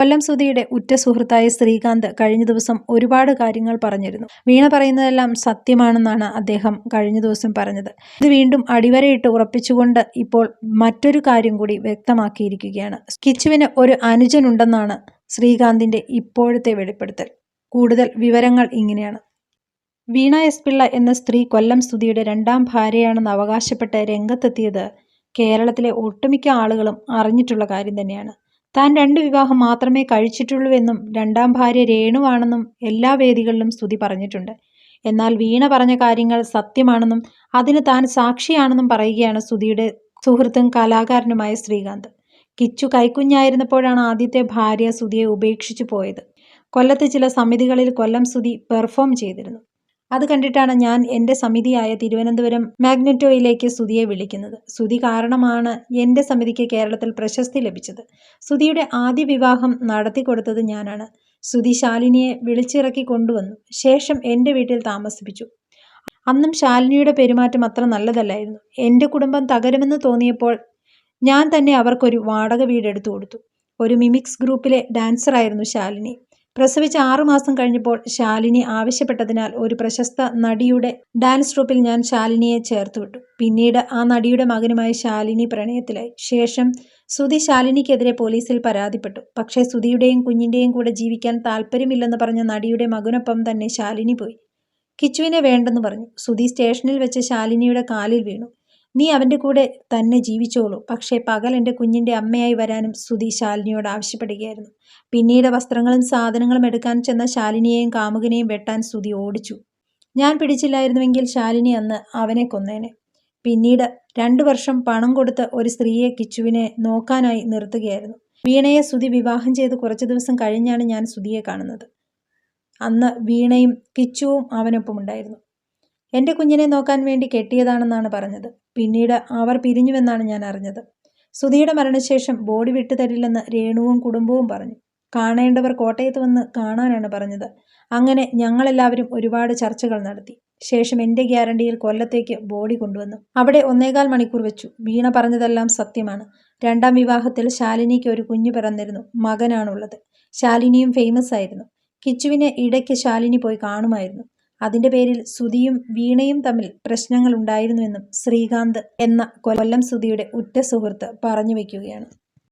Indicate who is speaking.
Speaker 1: കൊല്ലം സുധിയുടെ ഉറ്റ സുഹൃത്തായ ശ്രീകാന്ത് കഴിഞ്ഞ ദിവസം ഒരുപാട് കാര്യങ്ങൾ പറഞ്ഞിരുന്നു. വീണ പറയുന്നതെല്ലാം സത്യമാണെന്നാണ് അദ്ദേഹം കഴിഞ്ഞ ദിവസം പറഞ്ഞത്. ഇത് വീണ്ടും അടിവരയിട്ട് ഉറപ്പിച്ചുകൊണ്ട് ഇപ്പോൾ മറ്റൊരു കാര്യം കൂടി വ്യക്തമാക്കിയിരിക്കുകയാണ്. കിച്ചുവിന് ഒരു അനുജനുണ്ടെന്നാണ് ശ്രീകാന്തിന്റെ ഇപ്പോഴത്തെ വെളിപ്പെടുത്തൽ. കൂടുതൽ വിവരങ്ങൾ ഇങ്ങനെയാണ്. വീണ എസ് പിള്ള എന്ന സ്ത്രീ കൊല്ലം സ്തുതിയുടെ രണ്ടാം ഭാര്യയാണെന്ന് അവകാശപ്പെട്ട് രംഗത്തെത്തിയത് കേരളത്തിലെ ഒട്ടുമിക്ക ആളുകളും അറിഞ്ഞിട്ടുള്ള കാര്യം തന്നെയാണ്. താൻ രണ്ട് വിവാഹം മാത്രമേ കഴിച്ചിട്ടുള്ളൂവെന്നും രണ്ടാം ഭാര്യ രേണുവാണെന്നും എല്ലാ വേദികളിലും സ്തുതി പറഞ്ഞിട്ടുണ്ട്. എന്നാൽ വീണ പറഞ്ഞ കാര്യങ്ങൾ സത്യമാണെന്നും അതിന് താൻ സാക്ഷിയാണെന്നും പറയുകയാണ് സ്തുതിയുടെ സുഹൃത്തും കലാകാരനുമായ ശ്രീകാന്ത്. കിച്ചു കൈക്കുഞ്ഞായിരുന്നപ്പോഴാണ് ആദ്യത്തെ ഭാര്യ സ്തുതിയെ ഉപേക്ഷിച്ചു പോയത്. കൊല്ലത്തെ ചില സമിതികളിൽ കൊല്ലം സ്തുതി പെർഫോം ചെയ്തിരുന്നു. അത് കണ്ടിട്ടാണ് ഞാൻ എന്റെ സമിതിയായ തിരുവനന്തപുരം മാഗ്നറ്റോയിലേക്ക് സുതിയെ വിളിക്കുന്നത്. സുതി കാരണമാണ് എന്റെ സമിതിക്ക് കേരളത്തിൽ പ്രശസ്തി ലഭിച്ചത്. സുതിയുടെ ആദ്യ വിവാഹം നടത്തി കൊടുത്തത് ഞാനാണ്. സുതി ശാലിനിയെ വിളിച്ചിറക്കി കൊണ്ടുവന്നു. ശേഷം എന്റെ വീട്ടിൽ താമസിപ്പിച്ചു. അന്നും ശാലിനിയുടെ പെരുമാറ്റം അത്ര നല്ലതല്ലായിരുന്നു. എന്റെ കുടുംബം തകരുമെന്ന് തോന്നിയപ്പോൾ ഞാൻ തന്നെ അവർക്കൊരു വാടക വീട് എടുത്തു കൊടുത്തു. ഒരു മിമിക്സ് ഗ്രൂപ്പിലെ ഡാൻസറായിരുന്നു ശാലിനി. പ്രസവിച്ച് ആറുമാസം കഴിഞ്ഞപ്പോൾ ശാലിനി ആവശ്യപ്പെട്ടതിനാൽ ഒരു പ്രശസ്ത നടിയുടെ ഡാൻസ് ട്രൂപ്പിൽ ഞാൻ ശാലിനിയെ ചേർത്തുവിട്ടു പിന്നീട് ആ നടിയുടെ മകനുമായി ശാലിനി പ്രണയത്തിലായി. ശേഷം സുധി ശാലിനിക്കെതിരെ പോലീസിൽ പരാതിപ്പെട്ടു. പക്ഷേ സുധിയുടെയും കുഞ്ഞിന്റെയും കൂടെ ജീവിക്കാൻ താല്പര്യമില്ലെന്ന് പറഞ്ഞ നടിയുടെ മകനൊപ്പം തന്നെ ശാലിനി പോയി. കിച്ചുവിനെ വേണ്ടെന്ന് പറഞ്ഞു. സുധി സ്റ്റേഷനിൽ വെച്ച് ശാലിനിയുടെ കാലിൽ വീണു. നീ അവന്റെ കൂടെ തന്നെ ജീവിച്ചോളൂ. പക്ഷേ പകൽ എന്റെ കുഞ്ഞിന്റെ അമ്മയായി വരാനും സുധി ശാലിനിയോട് ആവശ്യപ്പെടുകയായിരുന്നു. പിന്നീട് വസ്ത്രങ്ങളും സാധനങ്ങളും എടുക്കാൻ ചെന്ന ശാലിനിയെയും കാമുകനെയും വെട്ടാൻ സുധി ഓടിച്ചു. ഞാൻ പിടിച്ചില്ലായിരുന്നുവെങ്കിൽ ശാലിനി അന്ന് അവനെ കൊന്നേനെ. പിന്നീട് രണ്ടു വർഷം പണം കൊടുത്ത് ഒരു സ്ത്രീയെ കിച്ചുവിനെ നോക്കാനായി നിർത്തുകയായിരുന്നു. വീണയെ സുധി വിവാഹം ചെയ്ത് കുറച്ച് ദിവസം കഴിഞ്ഞാണ് ഞാൻ സുധിയെ കാണുന്നത്. അന്ന് വീണയും കിച്ചുവും അവനൊപ്പം ഉണ്ടായിരുന്നു എന്റെ കുഞ്ഞിനെ നോക്കാൻ വേണ്ടി കെട്ടിയതാണെന്നാണ് പറഞ്ഞത്. പിന്നീട് അവർ പിരിഞ്ഞുവെന്നാണ് ഞാൻ അറിഞ്ഞത്. സുധിയുടെ മരണശേഷം ബോഡി വിട്ടുതരില്ലെന്ന് രേണുവും കുടുംബവും പറഞ്ഞു. കാണേണ്ടവർ കോട്ടയത്ത് വന്ന് കാണാനാണ് പറഞ്ഞത്. അങ്ങനെ ഞങ്ങളെല്ലാവരും ഒരുപാട് ചർച്ചകൾ നടത്തി. ശേഷം എന്റെ ഗ്യാരണ്ടിയിൽ കൊല്ലത്തേക്ക് ബോഡി കൊണ്ടുവന്നു. അവിടെ ഒന്നേകാൽ മണിക്കൂർ വെച്ചു. വീണ പറഞ്ഞതെല്ലാം സത്യമാണ്. രണ്ടാം വിവാഹത്തിൽ ശാലിനിക്ക് ഒരു കുഞ്ഞു പിറന്നിരുന്നു. മകനാണുള്ളത്. ശാലിനിയും ഫേമസ് ആയിരുന്നു. കിച്ചുവിനെ ഇടയ്ക്ക് ശാലിനി പോയി കാണുമായിരുന്നു. അതിന്റെ പേരിൽ സുധിയും വീണയും തമ്മിൽ പ്രശ്നങ്ങൾ ഉണ്ടായിരുന്നുവെന്നും ശ്രീകാന്ത് എന്ന കൊല്ലം സുധിയുടെ ഉറ്റ സുഹൃത്ത് പറഞ്ഞു വയ്ക്കുകയാണ്